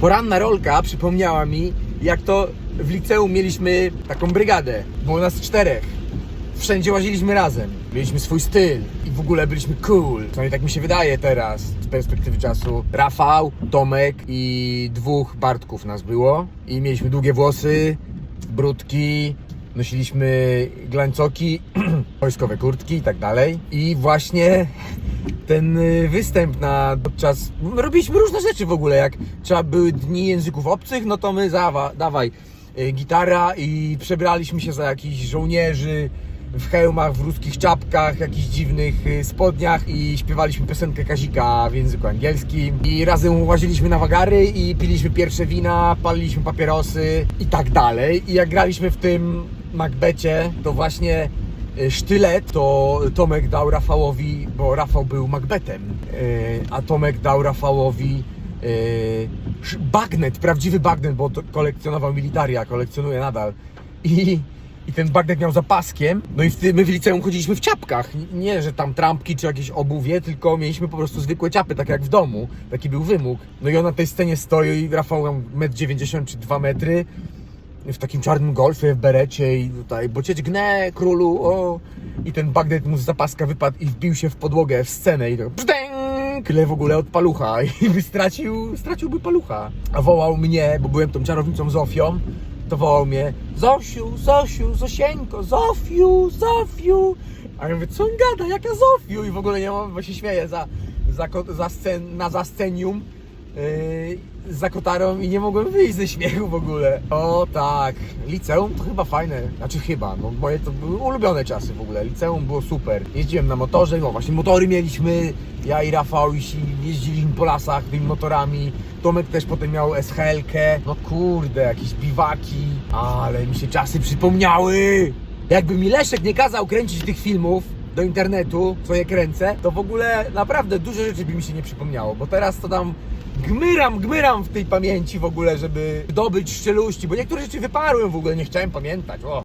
poranna rolka przypomniała mi, jak to w liceum mieliśmy taką brygadę. Było nas czterech. Wszędzie łaziliśmy razem. Mieliśmy swój styl i w ogóle byliśmy cool. Przynajmniej tak mi się wydaje teraz, z perspektywy czasu. Rafał, Tomek i dwóch Bartków nas było. I mieliśmy długie włosy, brudki, nosiliśmy glańcoki, wojskowe kurtki i tak dalej. I właśnie ten y, występ na podczas. no, Robiliśmy różne rzeczy w ogóle. Jak trzeba były dni języków obcych, no to my zawa, dawaj y, gitara i przebraliśmy się za jakichś żołnierzy w hełmach, w ruskich czapkach, jakichś dziwnych y, spodniach i śpiewaliśmy piosenkę Kazika w języku angielskim i razem łaziliśmy na wagary i piliśmy pierwsze wina, paliliśmy papierosy i tak dalej. I jak graliśmy w tym Macbecie, to właśnie sztylet to Tomek dał Rafałowi, bo Rafał był Macbethem, y, a Tomek dał Rafałowi sz- bagnet, prawdziwy bagnet, bo kolekcjonował militaria, kolekcjonuje nadal. I, i ten bagnet miał zapaskiem, no i my w liceum chodziliśmy w czapkach. Nie, że tam trampki czy jakieś obuwie, tylko mieliśmy po prostu zwykłe ciapy, tak jak w domu. Taki był wymóg. No i on na tej scenie stoi i Rafał tam 1,90 m czy 2 metry w takim czarnym golfie, w berecie i tutaj bocieć gnę, królu, o. I ten bagnet mu z zapaska wypadł i wbił się w podłogę, w scenę i tak brzdęk, le w ogóle od palucha i by stracił, straciłby palucha. A wołał mnie, bo byłem tą czarownicą Zofią, to wołał mnie Zosiu, Zosiu, Zosieńko, Zofiu, Zofiu. A ja mówię, co on gada, jaka Zofiu? I w ogóle nie mam, bo się śmieję za, za, za scen, na zascenium yy, za kotarą i nie mogłem wyjść ze śmiechu w ogóle. O tak, liceum to chyba fajne, znaczy chyba, no moje to były ulubione czasy w ogóle, liceum było super. Jeździłem na motorze, no właśnie motory mieliśmy, ja i Rafał i jeździliśmy po lasach tymi motorami. Tomek też potem miał SHL-kę, no kurde, jakieś biwaki, ale mi się czasy przypomniały. Jakby mi Leszek nie kazał kręcić tych filmów, do internetu, co je kręcę, to w ogóle naprawdę dużo rzeczy by mi się nie przypomniało, bo teraz to tam gmyram, gmyram w tej pamięci w ogóle, żeby dobyć szczeluści, bo niektóre rzeczy wyparłem w ogóle, nie chciałem pamiętać, o.